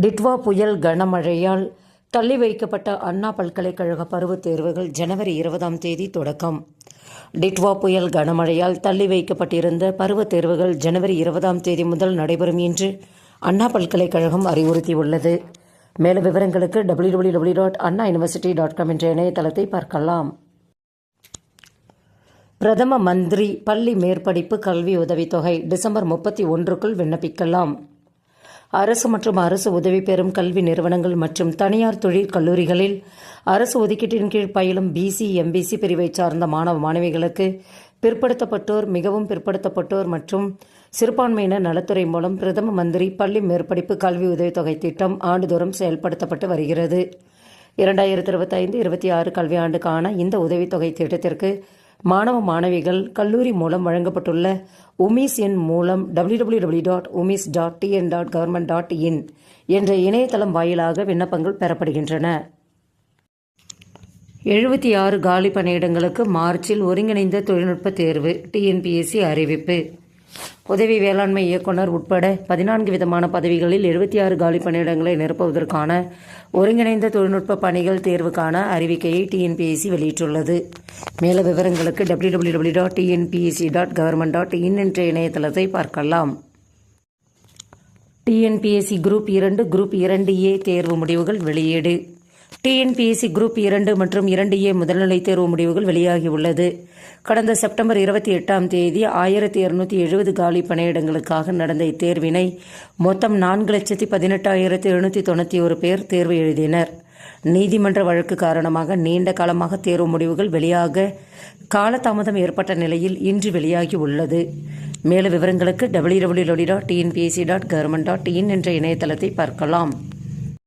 டிட்வா புயல் கனமழையால் தள்ளி வைக்கப்பட்ட அண்ணா பல்கலைக்கழக பருவத் தேர்வுகள் ஜனவரி இருபதாம் தேதி தொடக்கம். டிட்வா புயல் கனமழையால் தள்ளி வைக்கப்பட்டிருந்த பருவத் தேர்வுகள் ஜனவரி இருபதாம் தேதி முதல் நடைபெறும் என்று அண்ணா பல்கலைக்கழகம் அறிவுறுத்தியுள்ளது. மேலும் விவரங்களுக்கு W W W dot Anna university dot com என்ற இணையதளத்தை பார்க்கலாம். பிரதம மந்திரி பள்ளி மேற்படிப்பு கல்வி உதவித்தொகை டிசம்பர் முப்பத்தி ஒன்றுக்குள் விண்ணப்பிக்கலாம். அரசு மற்றும் அரசு உதவி பெறும் கல்வி நிறுவனங்கள் மற்றும் தனியார் தொழிற் கல்லூரிகளில் அரசு ஒதுக்கீட்டின் கீழ் பயிலும் பிசி எம்பிசி பிரிவை சார்ந்த மாணவ மாணவிகளுக்கு பிற்படுத்தப்பட்டோர் மிகவும் பிற்படுத்தப்பட்டோர் மற்றும் சிறுபான்மையினர் நலத்துறை மூலம் பிரதம மந்திரி பள்ளி மேற்படிப்பு கல்வி உதவித்தொகை திட்டம் ஆண்டுதோறும் செயல்படுத்தப்பட்டு வருகிறது. இரண்டாயிரத்தி இருபத்தைந்து இருபத்தி ஆறு கல்வியாண்டுக்கான இந்த உதவித்தொகை திட்டத்திற்கு மாணவ மாணவிகள் கல்லூரி மூலம் வழங்கப்பட்டுள்ள உமீஸ் எண் மூலம் W W W dot UMIS dot TN dot government dot in என்ற இணையதளம் வாயிலாக விண்ணப்பங்கள் பெறப்படுகின்றன. எழுபத்தி ஆறு காலி பணியிடங்களுக்கு மார்ச்சில் ஒருங்கிணைந்த தொழில்நுட்ப தேர்வு டிஎன்பிஎஸ்சி அறிவிப்பு. உதவி வேளாண்மை இயக்குனர் உட்பட பதினான்கு விதமான பதவிகளில் எழுபத்தி ஆறு காலி பணியிடங்களை நிரப்புவதற்கான ஒருங்கிணைந்த தொழில்நுட்ப பணிகள் தேர்வுக்கான அறிவிக்கையை டிஎன்பிஎஸ்சி வெளியிட்டுள்ளது. மேல விவரங்களுக்கு W W W dot TNPSC dot government dot in என்ற இணையதளத்தை பார்க்கலாம். டிஎன்பிஎஸ்சி குரூப் இரண்டு குரூப் இரண்டு ஏ தேர்வு முடிவுகள் வெளியீடு. டிஎன்பிஎஸ்சி குரூப் இரண்டு மற்றும் இரண்டு ஏ முதல்நிலை தேர்வு முடிவுகள் வெளியாகியுள்ளது. கடந்த செப்டம்பர் இருபத்தி எட்டாம் தேதி ஆயிரத்தி இருநூத்தி எழுபது காலி பணியிடங்களுக்காக நடந்த இத்தேர்வினை மொத்தம் நான்கு லட்சத்தி பதினெட்டாயிரத்தி எழுநூற்றி தொண்ணூற்றி ஒரு பேர் தேர்வு எழுதினர். நீதிமன்ற வழக்கு காரணமாக நீண்ட காலமாக தேர்வு முடிவுகள் வெளியாக காலதாமதம் ஏற்பட்ட நிலையில் இன்று வெளியாகி உள்ளது மேலும் விவரங்களுக்கு W W W dot TNPSC dot government dot in என்ற இணையதளத்தை பார்க்கலாம்.